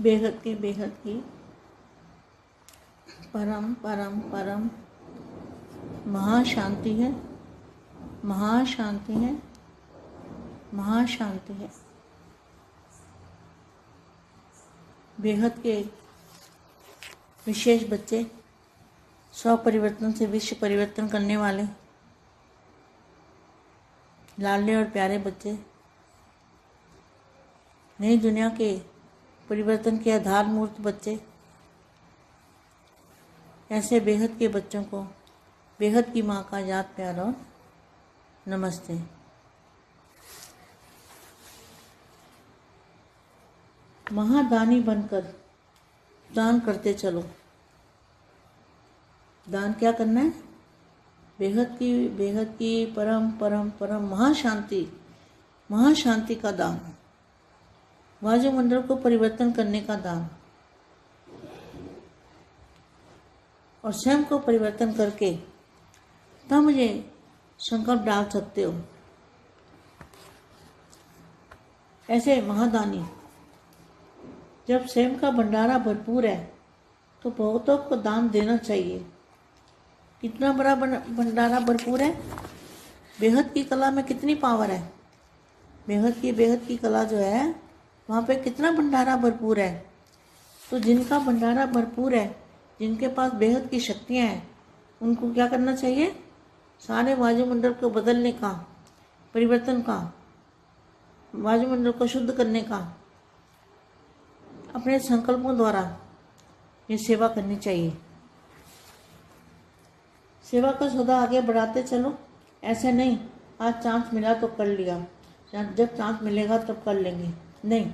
बेहद की बेहद की परम परम परम। महाशांति है। महाशांति है। महाशांति है। बेहद के विशेष बच्चे स्व परिवर्तन से विश्व परिवर्तन करने वाले लाडले और प्यारे बच्चे। नई दुनिया के परिवर्तन के आधार मूर्त बच्चे। ऐसे बेहद के बच्चों को, बेहद की माँ का याद प्यार और नमस्ते। महादानी बनकर दान करते चलो। दान क्या करना है? बेहद की बेहद की परम परम परम महाशांति महाशांति का दान। वायुमंडल को परिवर्तन करने का दान। और स्वयं को परिवर्तन करके तब मुझे संकल्प डाल सकते हो। ऐसे महादानी, जब स्वयं का भंडारा भरपूर है तो बहुतों को दान देना चाहिए। कितना बड़ा भंडारा भरपूर है, बेहद की कला में कितनी पावर है? बेहद की बेहद की कला जो है वहाँ पे कितना भंडारा भरपूर है। तो जिनका भंडारा भरपूर है, जिनके पास बेहद की शक्तियाँ हैं, उनको क्या करना चाहिए? सारे वायुमंडल को बदलने का, परिवर्तन का, वायुमंडल को शुद्ध करने का, अपने संकल्पों द्वारा ये सेवा करनी चाहिए। सेवा का सौदा आगे बढ़ाते चलो। ऐसे नहीं, आज चांस मिला तो कर लिया। जब चांस मिलेगा तब कर लेंगे। नहीं,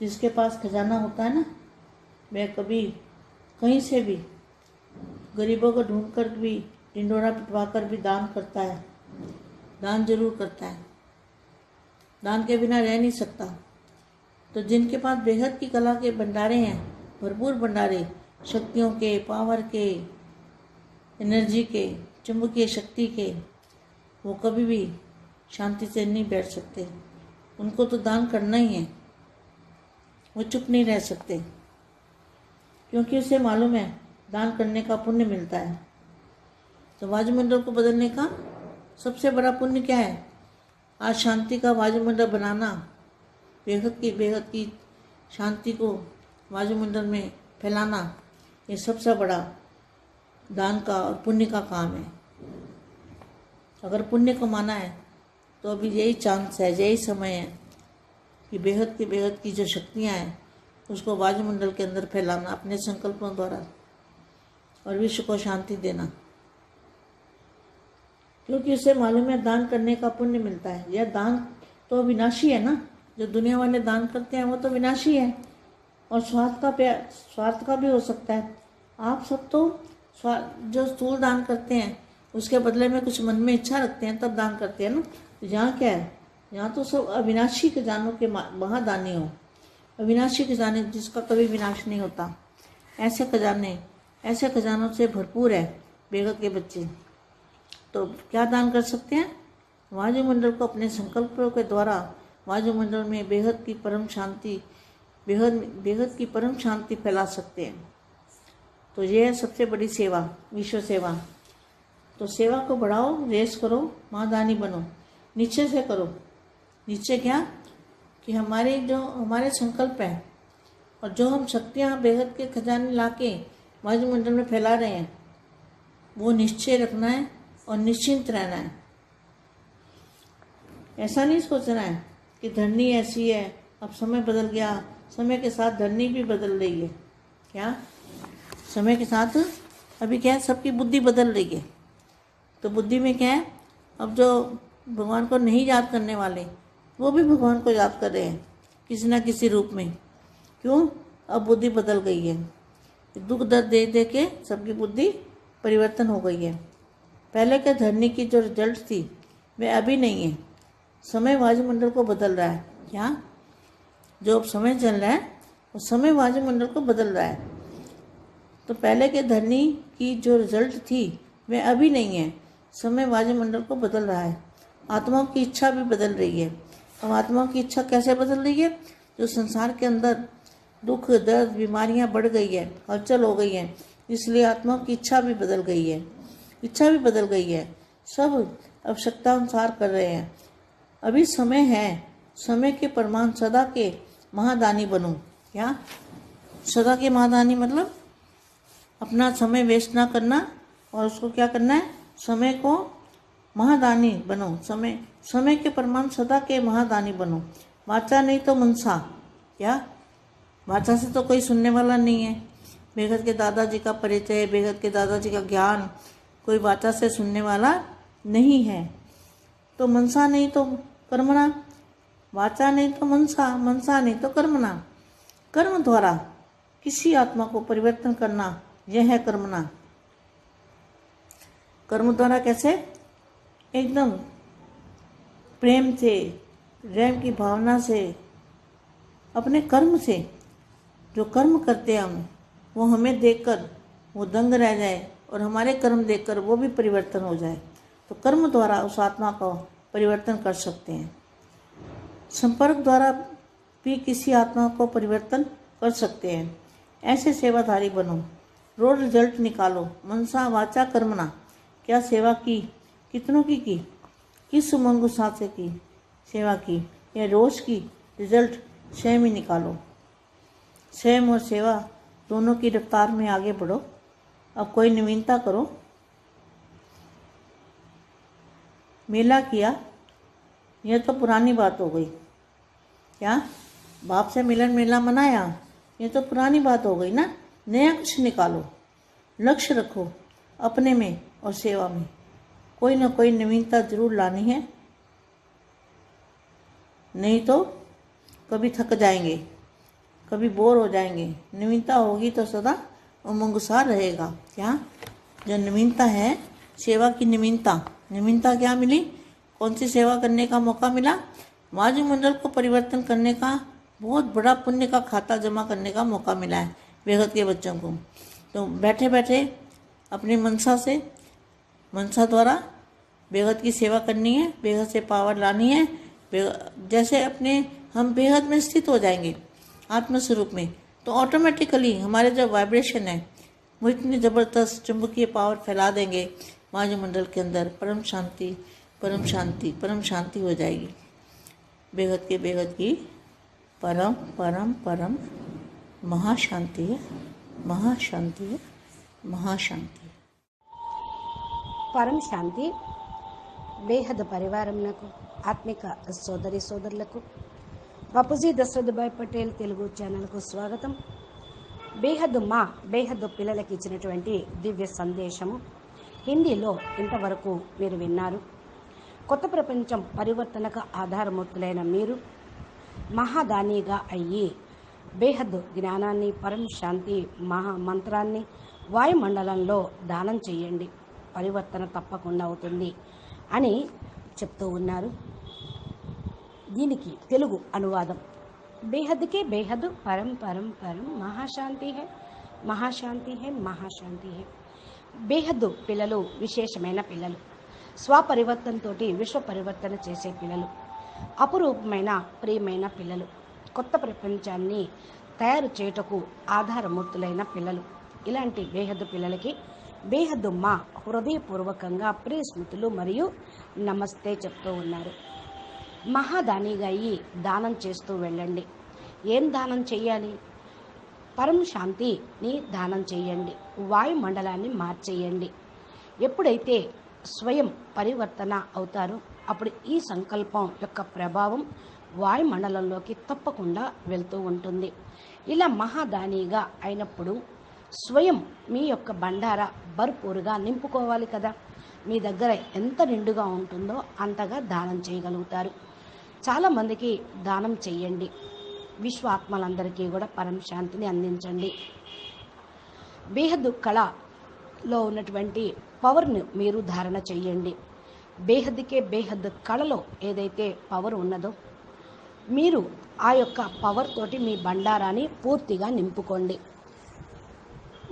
जिसके पास खजाना होता है ना वह कभी कहीं से भी गरीबों को ढूंढ कर भी ढिंडोरा पिटवा कर भी दान करता है, दान ज़रूर करता है। दान के बिना रह नहीं सकता। तो जिनके पास बेहद की कला के भंडारे हैं, भरपूर भंडारे, शक्तियों के, पावर के, एनर्जी के, चुंबकीय शक्ति के, वो कभी भी शांति से नहीं बैठ सकते। उनको तो दान करना ही है। वो चुप नहीं रह सकते। क्योंकि उसे मालूम है, दान करने का पुण्य मिलता है। तो वायुमंडल को बदलने का सबसे बड़ा पुण्य क्या है? आज शांति का वायुमंडल बनाना। बेहद की बेहद की शांति को वायुमंडल में फैलाना ये सबसे बड़ा दान का और पुण्य का काम है। अगर पुण्य कमाना है तो अभी यही चांस है, यही समय है कि बेहद की बेहद की जो शक्तियाँ हैं, उसको वायुमंडल के अंदर फैलाना अपने संकल्पों द्वारा और विश्व को शांति देना। क्योंकि उसे मालूम है दान करने का पुण्य मिलता है। यह दान तो विनाशी है ना? जो दुनिया वाले दान करते हैं, वो तो विनाशी है। और स्वार्थ का प्या, स्वार्थ का भी हो सकता है। आप सब तो जो स्थूल दान करते हैं, उसके बदले में कुछ मन में इच्छा रखते हैं, तब दान करते हैं ना? तो यहाँ क्या है? यहाँ तो सब अविनाशी खजानों के मा- महादानी हो। अविनाशी खजाने जिसका कभी विनाश नहीं होता। ऐसे खजाने, ऐसे खजानों से भरपूर है बेगत के बच्चे। तो क्या दान कर सकते हैं? वायुमंडल को अपने संकल्पों के द्वारा वायुमंडल में बेहद की परम शांति, बेहद बेहद की परम शांति फैला सकते हैं। तो ये है सबसे बड़ी सेवा, विश्व सेवा। तो सेवा को बढ़ाओ, रेस करो, महादानी बनो। नीचे से करो। नीचे क्या? कि हमारे जो, हमारे संकल्प हैं। और जो हम शक्तियाँ बेहद के खजाने ला के वायुमंडल में फैला रहे हैं, वो निश्चय रखना है और निश्चिंत रहना है। ऐसा नहीं सोचना है कि धरनी ऐसी है, अब समय बदल गया, समय के साथ धरनी भी बदल रही है। क्या? समय के साथ अभी क्या है, सबकी बुद्धि बदल रही है। तो बुद्धि में क्या है, अब जो भगवान को नहीं याद करने वाले, वो भी भगवान को याद कर रहे हैं, किसी ना किसी रूप में। क्यों? अब बुद्धि बदल गई है। दुख दर्द दे दे के सबकी बुद्धि परिवर्तन हो गई है। पहले के धरनी की जो रिज़ल्ट थी, वे अभी नहीं है। समय वायुमंडल को बदल रहा है। क्या? जो अब समय चल रहा है, वो समय वायुमंडल को बदल रहा है। तो पहले के धरनी की जो रिज़ल्ट थी वह अभी नहीं है। समय वायुमंडल को बदल रहा है। आत्माओं की इच्छा भी बदल रही है। अब आत्माओं की इच्छा कैसे बदल रही है? जो संसार के अंदर दुख, दर्द, बीमारियाँ बढ़ गई है, हलचल हो गई है, इसलिए आत्माओं की इच्छा भी बदल गई है। इच्छा भी बदल गई है। सब आवश्यकता अनुसार कर रहे हैं। अभी समय है। समय के प्रमाण सदा के महादानी बनो। क्या? सदा के महादानी मतलब अपना समय वेस्ट ना करना और उसको क्या करना है? समय को महादानी बनो। समय समय के प्रमाण सदा के महादानी बनो। वाचा नहीं तो मनसा क्या? वाचा से तो कोई सुनने वाला नहीं है। बेगत के दादाजी का परिचय बेगत के दादाजी का ज्ञान कोई वाचा से सुनने वाला नहीं है। तो मनसा नहीं तो कर्मणा। वाचा नहीं तो मनसा मनसा नहीं तो कर्मणा। कर्म द्वारा किसी आत्मा को परिवर्तन करना, यह है कर्मणा। कर्म द्वारा कैसे? एकदम प्रेम से, प्रेम की भावना से, अपने कर्म से, जो कर्म करते हैं हम, वो हमें देखकर वो दंग रह जाए और हमारे कर्म देखकर वो भी परिवर्तन हो जाए। तो कर्म द्वारा उस आत्मा का परिवर्तन कर सकते हैं। संपर्क द्वारा भी किसी आत्मा को परिवर्तन कर सकते हैं। ऐसे सेवाधारी बनो। रोज रिज़ल्ट निकालो। मनसा वाचा कर्मना क्या सेवा की? कितनों की की? किस उमंग साथ से की? सेवा की। या रोज की? रिज़ल्ट स्वयं ही निकालो। स्वयं और सेवा दोनों की रफ्तार में आगे बढ़ो। अब कोई नवीनता करो। मेला किया। यह तो पुरानी बात हो गई। क्या? बाप से मिलन मेला मनाया? ये तो पुरानी बात हो गई ना? नया कुछ निकालो। लक्ष्य रखो अपने में और सेवा में। कोई ना कोई नवीनता ज़रूर लानी है। नहीं तो कभी थक जाएँगे, कभी बोर हो जाएँगे। नवीनता होगी तो सदा उमंगसार रहेगा। क्या? जो नवीनता है, सेवा की नवीनता। नवीनता क्या मिली? कौन सी सेवा करने का मौका मिला? वायुमंडल को परिवर्तन करने का, बहुत बड़ा पुण्य का खाता जमा करने का मौका मिला है बेहद के बच्चों को। तो बैठे बैठे अपनी मनसा से, मनसा द्वारा बेहद की सेवा करनी है, बेहद से पावर लानी है जैसे अपने, हम बेहद में स्थित हो जाएँगे आत्मस्वरूप में। तो ऑटोमेटिकली हमारे जो वाइब्रेशन है, वो इतनी ज़बरदस्त चुंबकीय पावर फैला देंगे वायुमंडल के अंदर। परम शांति परम शांति परम शांति हो जाएगी। बेहद के बेहद की परम परम परम महाशांति है महाशांति है महाशांति। परम शांति బేహద్ పరివారంనకు ఆత్మిక సోదరి సోదరులకు బాపూజీ దశరథభాయ్ పటేల్ తెలుగు ఛానల్కు స్వాగతం. బేహద్ మా బేహద్ పిల్లలకి ఇచ్చినటువంటి దివ్య సందేశము హిందీలో ఇంతవరకు మీరు విన్నారు. కొత్త ప్రపంచం పరివర్తనకు ఆధారమూర్తులైన మీరు మహాదానిగా అయ్యి బేహద్ జ్ఞానాన్ని పరం శాంతి మహా మంత్రాన్ని వాయుమండలంలో దానం చేయండి. పరివర్తన తప్పకుండా అవుతుంది. అని చెప్తూ ఉన్నారు. దీనికి తెలుగు అనువాదం. బేహద్కే బేహద్ పరం పరం పరం మహాశాంతి హే మహాశాంతి హే మహాశాంతి హే. బేహద్దు పిల్లలు విశేషమైన పిల్లలు. స్వపరివర్తనతో విశ్వ పరివర్తన చేసే పిల్లలు. అపురూపమైన ప్రియమైన పిల్లలు. కొత్త ప్రపంచాన్ని తయారు చేయుటకు ఆధారమూర్తులైన పిల్లలు. ఇలాంటి బేహద్దు పిల్లలకి బేహద్దు మా హృదయపూర్వకంగా ప్రియ స్మృతులు మరియు నమస్తే చెప్తూ ఉన్నారు. మహాదానిగా అయ్యి దానం చేస్తూ వెళ్ళండి. ఏం దానం చేయాలి పరం శాంతిని దానం చేయండి వాయుమండలాన్ని మార్చేయండి. ఎప్పుడైతే స్వయం పరివర్తన అవుతారో అప్పుడు ఈ సంకల్పం యొక్క ప్రభావం వాయుమండలంలోకి తప్పకుండా వెళ్తూ ఉంటుంది. ఇలా మహాదానిగా అయినప్పుడు స్వయం మీ యొక్క బండారా భర్పూరుగా నింపుకోవాలి కదా. మీ దగ్గర ఎంత నిండుగా ఉంటుందో అంతగా దానం చేయగలుగుతారు. చాలామందికి దానం చేయండి విశ్వాత్మలందరికీ కూడా పరం శాంతిని అందించండి. బేహద్దు కళలో ఉన్నటువంటి పవర్ను మీరు ధారణ చేయండి బేహద్దుకే బేహద్దు కళలో ఏదైతే పవర్ ఉన్నదో మీరు ఆ యొక్క పవర్ తోటి మీ బండారాన్ని పూర్తిగా నింపుకోండి.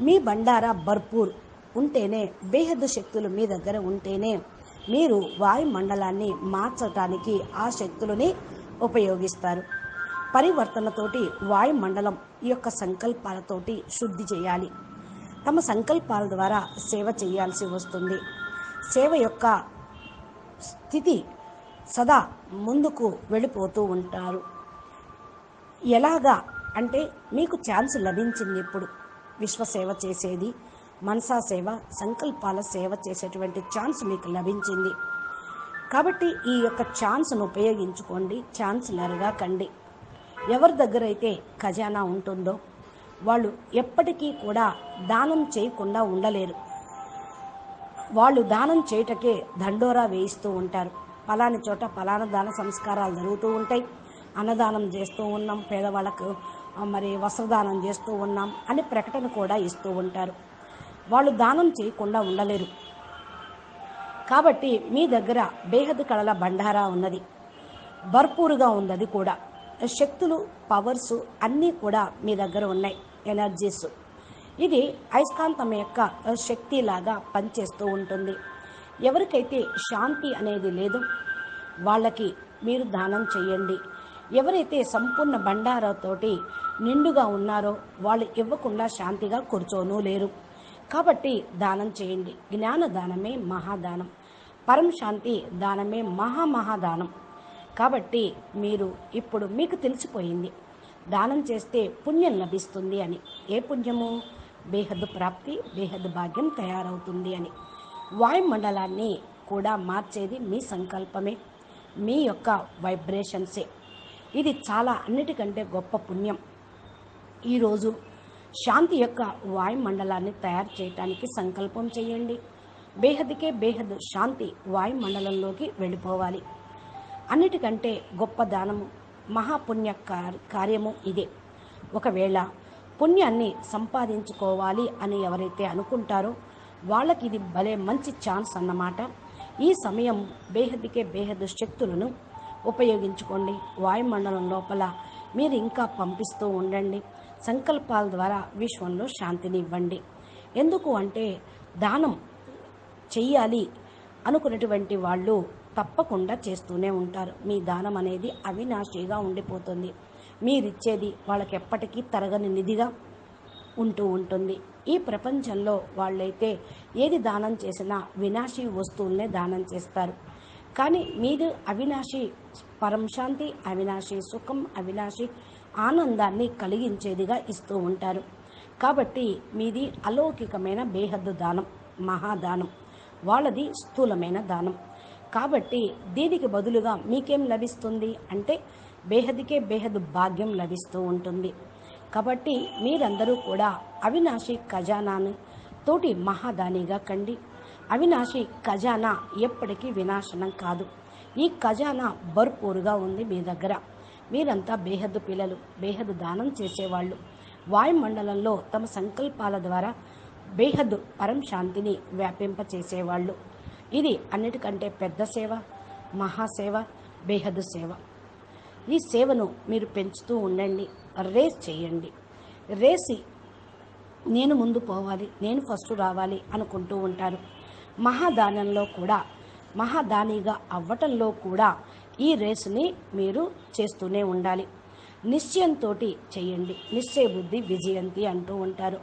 మీ బండారా భర్పూర్ ఉంటేనే బేహద్దు శక్తులు మీ దగ్గర ఉంటేనే మీరు వాయుమండలాన్ని మార్చటానికి ఆ శక్తులని ఉపయోగిస్తారు. పరివర్తనతోటి వాయుమండలం ఈ యొక్క సంకల్పాలతోటి శుద్ధి చేయాలి. తమ సంకల్పాల ద్వారా సేవ చేయాల్సి వస్తుంది. సేవ యొక్క స్థితి సదా ముందుకు వెళ్ళిపోతూ ఉంటారు. ఎలాగా అంటే మీకు ఛాన్స్ లభించింది ఇప్పుడు. విశ్వసేవ చేసేది. మనసా సేవ సంకల్పాల సేవ చేసేటువంటి ఛాన్స్ మీకు లభించింది. కాబట్టి ఈ యొక్క ఛాన్స్ను ఉపయోగించుకోండి. ఛాన్స్లర్గా కండి. ఎవరి దగ్గర అయితే ఖజానా ఉంటుందో వాళ్ళు ఎప్పటికీ కూడా దానం చేయకుండా ఉండలేరు. వాళ్ళు దానం చేయటకే దండోరా వేయిస్తూ ఉంటారు. పలాని చోట పలానా దాన సంస్కారాలు జరుగుతూ ఉంటాయి. అన్నదానం చేస్తూ ఉన్నాం. పేదవాళ్ళకు మరి వస్త్రదానం చేస్తూ ఉన్నాం అని ప్రకటన కూడా ఇస్తూ ఉంటారు. వాళ్ళు దానం చేయకుండా ఉండలేరు. కాబట్టి మీ దగ్గర బేహద్ కళల బండారా ఉన్నది. భర్పూరుగా ఉన్నది కూడా. శక్తులు పవర్స్ అన్నీ కూడా మీ దగ్గర ఉన్నాయి. ఎనర్జీస్ ఇది అయస్కాంతం యొక్క శక్తిలాగా పనిచేస్తూ ఉంటుంది. ఎవరికైతే శాంతి అనేది లేదో వాళ్ళకి మీరు దానం చేయండి. ఎవరైతే సంపూర్ణ బండారాతోటి నిండుగా ఉన్నారో వాళ్ళు ఇవ్వకుండా శాంతిగా కూర్చోనూ లేరు. కాబట్టి దానం చేయండి. జ్ఞాన దానమే మహాదానం. పరం శాంతి దానమే మహామహాదానం కాబట్టి మీరు ఇప్పుడు మీకు తెలిసిపోయింది. దానం చేస్తే పుణ్యం లభిస్తుంది అని. ఏ పుణ్యము? బేహద్దు ప్రాప్తి బేహద్దు భాగ్యం తయారవుతుంది అని. వాయుమండలాన్ని కూడా మార్చేది మీ సంకల్పమే. మీ యొక్క వైబ్రేషన్సే. ఇది చాలా అన్నిటికంటే గొప్ప పుణ్యం. ఈరోజు శాంతి యొక్క వాయుమండలాన్ని తయారు చేయటానికి సంకల్పం చేయండి. బేహద్కే బేహద్ శాంతి వాయుమండలంలోకి వెళ్ళిపోవాలి. అన్నిటికంటే గొప్ప దానము మహాపుణ్య కార్యము ఇదే. ఒకవేళ పుణ్యాన్ని సంపాదించుకోవాలి అని ఎవరైతే అనుకుంటారో వాళ్ళకి ఇది భలే మంచి ఛాన్స్ అన్నమాట. ఈ సమయం బేహద్కే బేహద్ శక్తులను ఉపయోగించుకోండి. వాయుమండలం లోపల మీరు ఇంకా పంపిస్తూ ఉండండి. సంకల్పాల ద్వారా విశ్వంలో శాంతిని ఇవ్వండి. ఎందుకు అంటే దానం చెయ్యాలి అనుకున్నటువంటి వాళ్ళు తప్పకుండా చేస్తూనే ఉంటారు. మీ దానం అనేది అవినాశిగా ఉండిపోతుంది. మీరిచ్చేది వాళ్ళకి ఎప్పటికీ తరగని నిధిగా ఉంటూ ఉంటుంది. ఈ ప్రపంచంలో వాళ్ళైతే ఏది దానం చేసినా వినాశీ వస్తువులనే దానం చేస్తారు. కానీ మీరు అవినాశి పరంశాంతి అవినాశి సుఖం అవినాశి ఆనందాన్ని కలిగించేదిగా ఇస్తూ ఉంటారు. కాబట్టి మీది అలౌకికమైన బేహద్దు దానం మహాదానం. వాళ్ళది స్థూలమైన దానం. కాబట్టి దీనికి బదులుగా మీకేం లభిస్తుంది అంటే బేహద్కే బేహద్ భాగ్యం లభిస్తూ ఉంటుంది. కాబట్టి మీరందరూ కూడా అవినాశి ఖజానాను తోటి మహాదానిగా కండి. అవినాశి ఖజానా ఎప్పటికీ వినాశనం కాదు. ఈ ఖజానా భర్పూరుగా ఉంది మీ దగ్గర. మీరంతా బేహద్దు పిల్లలు బేహద్దు దానం చేసేవాళ్ళు. వాయుమండలంలో తమ సంకల్పాల ద్వారా బేహద్దు పరం శాంతిని వ్యాపింపచేసేవాళ్ళు. ఇది అన్నిటికంటే పెద్ద సేవ మహాసేవ బేహద్దు సేవ. ఈ సేవను మీరు పెంచుతూ ఉండండి రేస్ చేయండి. రేసి నేను ముందు పోవాలి నేను ఫస్ట్ రావాలి అనుకుంటూ ఉంటారు. మహాదానంలో కూడా మహాదానిగా అవ్వటంలో కూడా ఈ రేసుని మీరు చేస్తూనే ఉండాలి. నిశ్చయంతో చేయండి. నిశ్చయ బుద్ధి విజయంతి అంటూ ఉంటారు.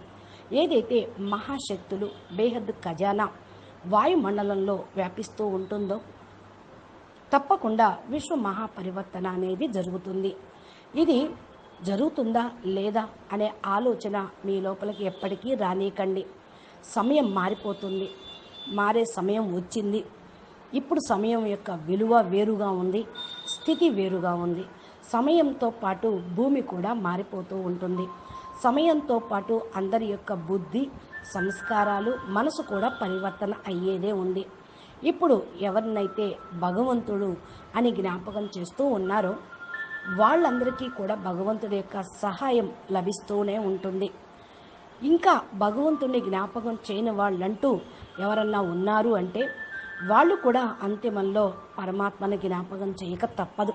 ఏదైతే మహాశక్తులు బేహద్ ఖజానా వాయుమండలంలో వ్యాపిస్తూ ఉంటుందో తప్పకుండా విశ్వ మహాపరివర్తన అనేది జరుగుతుంది. ఇది జరుగుతుందా లేదా అనే ఆలోచన మీ లోపలికి ఎప్పటికీ రానీకండి సమయం మారిపోతుంది. మారే సమయం వచ్చింది. ఇప్పుడు సమయం యొక్క విలువ వేరుగా ఉంది స్థితి వేరుగా ఉంది. సమయంతో పాటు భూమి కూడా మారిపోతూ ఉంటుంది. సమయంతో పాటు అందరి యొక్క బుద్ధి సంస్కారాలు మనసు కూడా పరివర్తన అయ్యేదే ఉంది. ఇప్పుడు ఎవరినైతే భగవంతుడు అని జ్ఞాపకం చేస్తూ ఉన్నారో వాళ్ళందరికీ కూడా భగవంతుడి యొక్క సహాయం లభిస్తూనే ఉంటుంది. ఇంకా భగవంతుని జ్ఞాపకం చేయని వాళ్ళంటూ ఎవరన్నా ఉన్నారు అంటే వాళ్ళు కూడా అంతిమంలో పరమాత్మని జ్ఞాపకం చేయక తప్పదు.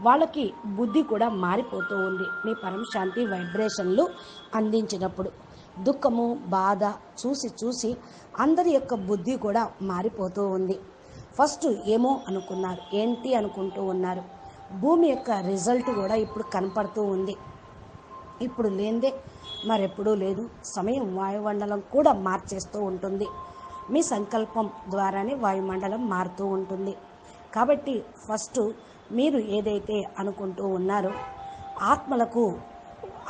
వాళ్ళకి బుద్ధి కూడా మారిపోతూ ఉంది. మీ పరమశాంతి వైబ్రేషన్లు అందించినప్పుడు దుఃఖము బాధ చూసి చూసి అందరి యొక్క బుద్ధి కూడా మారిపోతూ ఉంది. ఫస్ట్ ఏమో అనుకున్నారు ఏంటి అనుకుంటూ ఉన్నారు. భూమి యొక్క రిజల్ట్ కూడా ఇప్పుడు కనపడుతూ ఉంది. ఇప్పుడు లేనిదే మరెప్పుడూ లేదు. సమయం వాయుమండలం కూడా మార్చేస్తూ ఉంటుంది. మీ సంకల్పం ద్వారానే వాయుమండలం మారుతూ ఉంటుంది. కాబట్టి ఫస్ట్ మీరు ఏదైతే అనుకుంటూ ఉన్నారో ఆత్మలకు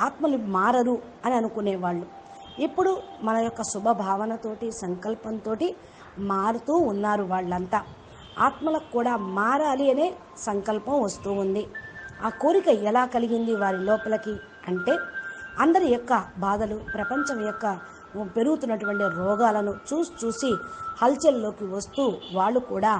ఆత్మలు మారరు అని అనుకునేవాళ్ళు. ఇప్పుడు మన యొక్క శుభభావనతోటి సంకల్పంతో మారుతూ ఉన్నారు వాళ్ళంతా. ఆత్మలకు కూడా మారాలి అనే సంకల్పం వస్తూ ఉంది. ఆ కోరిక ఎలా కలిగింది వారి లోపలికి? అంటే అందరి యొక్క బాధలు ప్రపంచం యొక్క పెరుగుతున్నటువంటి రోగాలను చూసి చూసి హల్చల్లోకి వస్తూ వాళ్ళు కూడా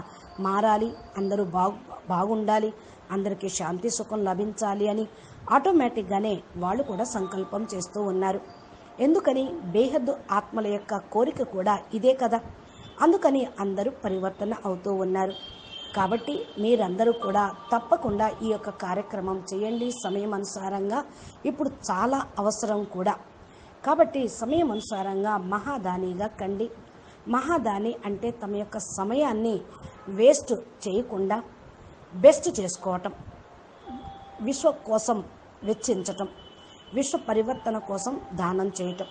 మారాలి అందరూ బాగు బాగుండాలి అందరికీ శాంతి సుఖం లభించాలి అని ఆటోమేటిక్గానే వాళ్ళు కూడా సంకల్పం చేస్తూ ఉన్నారు. ఎందుకని? బేహద్దు ఆత్మల యొక్క కోరిక కూడా ఇదే కదా. అందుకని అందరూ పరివర్తన అవుతూ ఉన్నారు. కాబట్టి మీరందరూ కూడా తప్పకుండా ఈ యొక్క కార్యక్రమం చేయండి సమయం అనుసారంగా ఇప్పుడు చాలా అవసరం కూడా. కాబట్టి సమయం అనుసారంగా మహాదానిగా కండి. మహాదాని అంటే తమ యొక్క సమయాన్ని వేస్ట్ చేయకుండా బెస్ట్ చేసుకోవటం. విశ్వ కోసం వెచ్చించటం. విశ్వ పరివర్తన కోసం దానం చేయటం.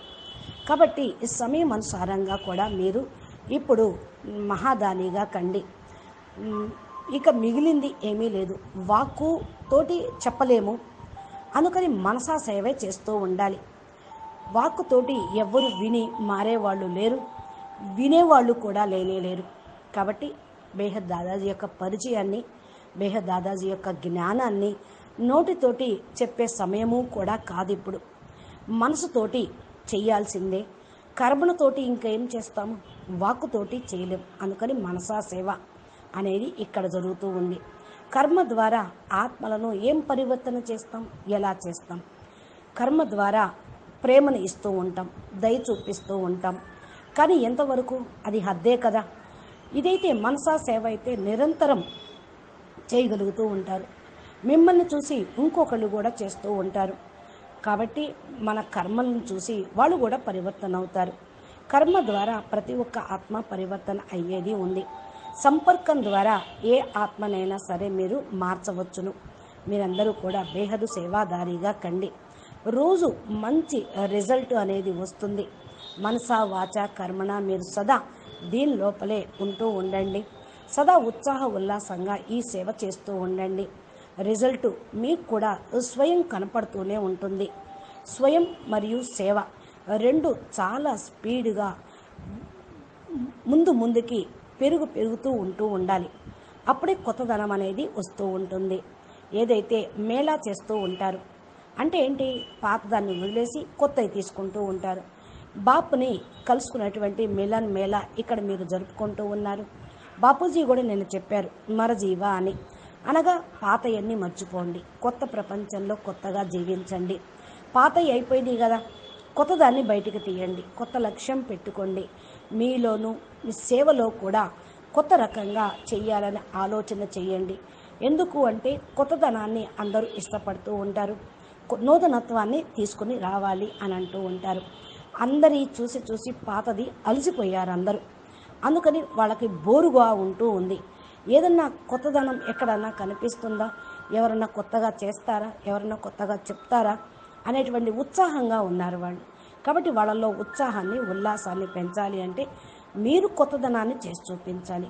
కాబట్టి ఈ సమయం అనుసారంగా కూడా మీరు ఇప్పుడు మహాదానిగా కండి. ఇక మిగిలింది ఏమీ లేదు. వాక్కు తోటి చెప్పలేము. అనుకని మనసా సేవే చేస్తూ ఉండాలి. వాక్కుతోటి ఎవ్వరు విని మారేవాళ్ళు లేరు. వినేవాళ్ళు కూడా లేనే లేరు. కాబట్టి బేహద్ దాదాజీ యొక్క పరిచయాన్ని బేహద్ దాదాజీ యొక్క జ్ఞానాన్ని నోటితోటి చెప్పే సమయము కూడా కాదు ఇప్పుడు. మనసుతోటి చేయాల్సిందే. కర్మలతోటి ఇంకేం చేస్తాము? వాక్కుతోటి చేయలేం. అందుకని మనసా సేవ. అనేది ఇక్కడ జరుగుతూ ఉంది. కర్మ ద్వారా ఆత్మలను ఏం పరివర్తన చేస్తాం? ఎలా చేస్తాం? కర్మ ద్వారా ప్రేమను ఇస్తూ ఉంటాం దయ చూపిస్తూ ఉంటాం. కానీ ఎంతవరకు? అది హద్దే కదా. ఇదైతే మనసా సేవ అయితే నిరంతరం చేయగలుగుతూ ఉంటారు. మిమ్మల్ని చూసి ఇంకొకళ్ళు కూడా చేస్తూ ఉంటారు. కాబట్టి మన కర్మలను చూసి వాళ్ళు కూడా పరివర్తన అవుతారు కర్మ ద్వారా ప్రతి ఒక్క ఆత్మ పరివర్తన అయ్యేది ఉంది. సంపర్కం ద్వారా ఏ ఆత్మనైనా సరే మీరు మార్చవచ్చును. మీరందరూ కూడా బేహదు సేవాదారిగా కండి. రోజు మంచి రిజల్ట్ అనేది వస్తుంది. మనసా వాచ కర్మణ మీరు సదా దీని లోపలే ఉంటూ ఉండండి. సదా ఉత్సాహ ఉల్లాసంగా ఈ సేవ చేస్తూ ఉండండి. రిజల్ట్ మీకు కూడా స్వయం కనపడుతూనే ఉంటుంది. స్వయం మరియు సేవ రెండు చాలా స్పీడ్గా ముందు ముందుకి పెరుగు పెరుగుతూ ఉంటూ ఉండాలి. అప్పుడే కొత్తదనం అనేది వస్తూ ఉంటుంది. ఏదైతే మేళా చేస్తూ ఉంటారు అంటే ఏంటి? పాతదాన్ని వదిలేసి కొత్తవి తీసుకుంటూ ఉంటారు. బాపుని కలుసుకున్నటువంటి మిలన్ మేళా ఇక్కడ మీరు జరుపుకుంటూ ఉన్నారు. బాపూజీ కూడా నేను చెప్పారు మరజీవ అని. అనగా పాతయన్ని మర్చిపోండి కొత్త ప్రపంచంలో కొత్తగా జీవించండి. పాతయి అయిపోయింది కదా కొత్తదాన్ని బయటికి తీయండి కొత్త లక్ష్యం పెట్టుకోండి. మీలోనూ మీ సేవలో కూడా కొత్త రకంగా చేయాలని ఆలోచన చేయండి ఎందుకు అంటే కొత్తదనాన్ని అందరూ ఇష్టపడుతూ ఉంటారు. నూతనత్వాన్ని తీసుకుని రావాలి అని అంటూ ఉంటారు. అందరి చూసి చూసి పాతది అలసిపోయారు అందరూ. అందుకని వాళ్ళకి బోరుగా ఉంటూ ఉంది. ఏదన్నా కొత్తదనం ఎక్కడన్నా కనిపిస్తుందా? ఎవరన్నా కొత్తగా చేస్తారా? ఎవరన్నా కొత్తగా చెప్తారా? అనేటువంటి ఉత్సాహంగా ఉన్నారు వాళ్ళు. కాబట్టి వాళ్ళల్లో ఉత్సాహాన్ని ఉల్లాసాన్ని పెంచాలి అంటే మీరు కొత్తదనాన్ని చేసి చూపించాలి.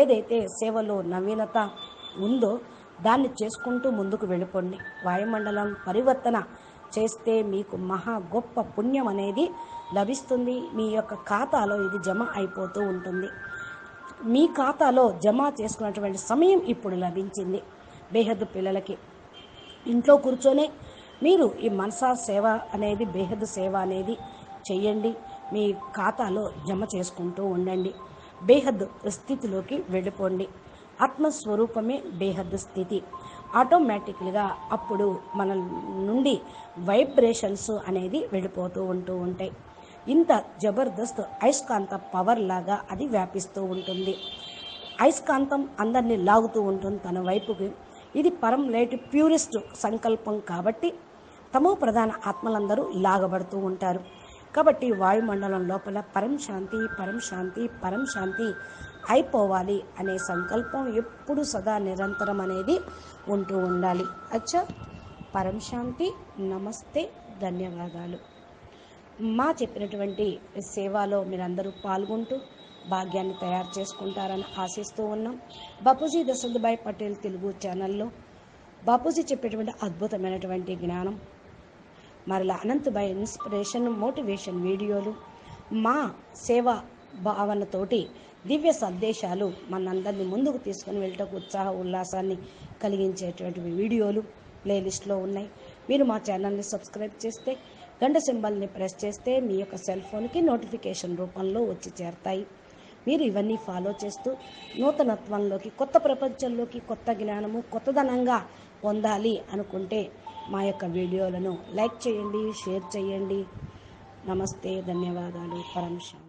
ఏదైతే సేవలో నవీనత ఉందో దాన్ని చేసుకుంటూ ముందుకు వెళ్ళిపోండి. వాయుమండలం పరివర్తన చేస్తే మీకు మహా గొప్ప పుణ్యం అనేది లభిస్తుంది. మీ యొక్క ఖాతాలో ఇది జమ అయిపోతూ ఉంటుంది. మీ ఖాతాలో జమ చేసుకున్నటువంటి సమయం ఇప్పుడు లభించింది. బేహద్దు పిల్లలకి ఇంట్లో కూర్చొనే మీరు ఈ మనసా సేవ అనేది బేహద్దు సేవ అనేది చేయండి మీ ఖాతాలో జమ చేసుకుంటూ ఉండండి. బేహద్దు స్థితిలోకి వెళ్ళిపోండి. ఆత్మస్వరూపమే బేహద్ స్థితి. ఆటోమేటిక్గా అప్పుడు మన నుండి వైబ్రేషన్స్ అనేది వెళ్ళిపోతూ ఉంటూ ఉంటాయి. ఇంత జబర్దస్త్ అయస్కాంత పవర్ లాగా అది వ్యాపిస్తూ ఉంటుంది. అయస్కాంతం అందరినీ లాగుతూ ఉంటుంది తన వైపుకి. ఇది పరం లేటి ప్యూరిస్ట్ సంకల్పం కాబట్టి తమో ప్రధాన ఆత్మలందరూ లాగబడుతూ ఉంటారు. కాబట్టి వాయుమండలం లోపల పరం శాంతి పరం శాంతి పరం శాంతి అయిపోవాలి అనే సంకల్పం ఎప్పుడు సదా నిరంతరం అనేది ఉంటూ ఉండాలి. అచ్చా. పరం శాంతి. నమస్తే. ధన్యవాదాలు. మా చెప్పినటువంటి సేవలో మీరందరూ పాల్గొంటూ భాగ్యాన్ని తయారు చేసుకుంటారని ఆశిస్తూ ఉన్నాం. బాపూజీ దశరథభాయ్ పటేల్ తెలుగు ఛానల్లో బాపూజీ చెప్పేటువంటి అద్భుతమైనటువంటి జ్ఞానం మరలా భయ ఇన్స్పిరేషన్ మోటివేషన్ వీడియోలు మా సేవా భావనతోటి దివ్య సందేశాలు మనందరినీ ముందుకు తీసుకుని వెళ్ళటకు ఉత్సాహ ఉల్లాసాన్ని కలిగించేటువంటి వీడియోలు ప్లేలిస్ట్లో ఉన్నాయి. మీరు మా ఛానల్ని సబ్స్క్రైబ్ చేస్తే గంట సింబల్ని ప్రెస్ చేస్తే మీ యొక్క సెల్ ఫోన్కి నోటిఫికేషన్ రూపంలో వచ్చి చేరతాయి. మీరు ఇవన్నీ ఫాలో చేస్తూ నూతనత్వంలోకి కొత్త ప్రపంచంలోకి కొత్త జ్ఞానము కొత్తదనంగా పొందాలి అనుకుంటే మా యొక్క వీడియోలను లైక్ చేయండి షేర్ చేయండి. నమస్తే ధన్యవాదాలు. పరమశం